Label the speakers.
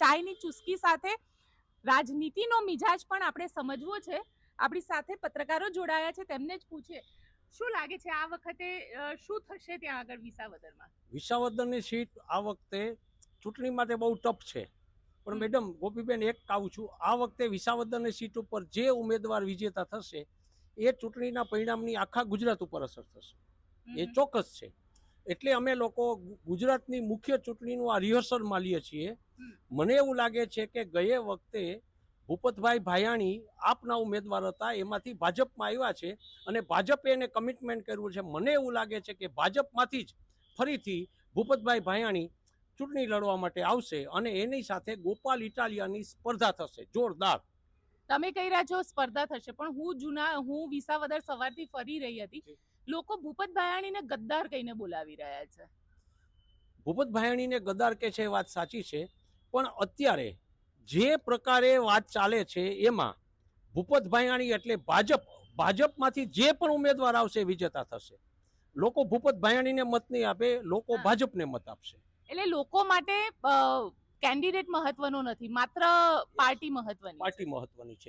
Speaker 1: ચાયની ચુસ્કી સાથે રાજનીતિનો મિજાજ પણ આપણે સમજવો છે. આપણી સાથે પત્રકારો જોડાયા છે તેમને જ પૂછીએ. શું લાગે છે આ વખતે શું થશે ત્યાં આગળ વિસાવદરમાં?
Speaker 2: વિસાવદરની સીટ આ વખતે ચૂંટણી માટે બહુ ટફ છે. પણ મેડમ ગોપીબેન એક કહું છું. આ વખતે વિસાવદરની સીટ ઉપર જે ઉમેદવાર વિજેતા થશે એ ચૂંટણીના પરિણામની આખા ગુજરાત ઉપર અસર થશે. એ ચોક્કસ છે. એટલે અમે લોકો ગુજરાતની મુખ્ય ચૂંટણીનું આ રિહર્સલ માલીએ છીએ. મને એવું લાગે છે કે ગયે વખતે ભૂપતભાઈ ભાયાણી આપના ઉમેદવાર હતા એમાંથી ભાજપમાં આવ્યા છે અને ભાજપે એને કમિટમેન્ટ કર્યું છે. મને એવું લાગે છે કે ભાજપમાંથી જ ફરીથી ભૂપતભાઈ ભાયાણી ચૂંટણી લડવા માટે આવશે અને એની સાથે ગોપાલ ઇટાલિયાની સ્પર્ધા થશે. જોરદાર.
Speaker 1: તમે કહી રહ્યા છો સ્પર્ધા થશે પણ હું જૂના હું વિસાવદર સવારથી ફરી રહી હતી. લોકો ભૂપત ભાયાણીને ગદ્દાર કહીને બોલાવી રહ્યા છે.
Speaker 2: ભૂપત ભાયાણીને ગદ્દાર કે છે એ વાત સાચી છે. પણ અત્યારે જે પ્રકારે વાત ચાલે છે એમાં ભૂપત ભાયાણી એટલે ભાજપ ભાજપમાંથી જે પણ ઉમેદવાર આવશે વિજેતા થશે. લોકો ભૂપત ભાયાણીને મત નહીં આપે લોકો ભાજપને મત આપશે.
Speaker 1: એટલે લોકો માટે કેન્ડિડેટ મહત્વનો નથી માત્ર પાર્ટી મહત્વની
Speaker 2: પાર્ટી મહત્વની છે.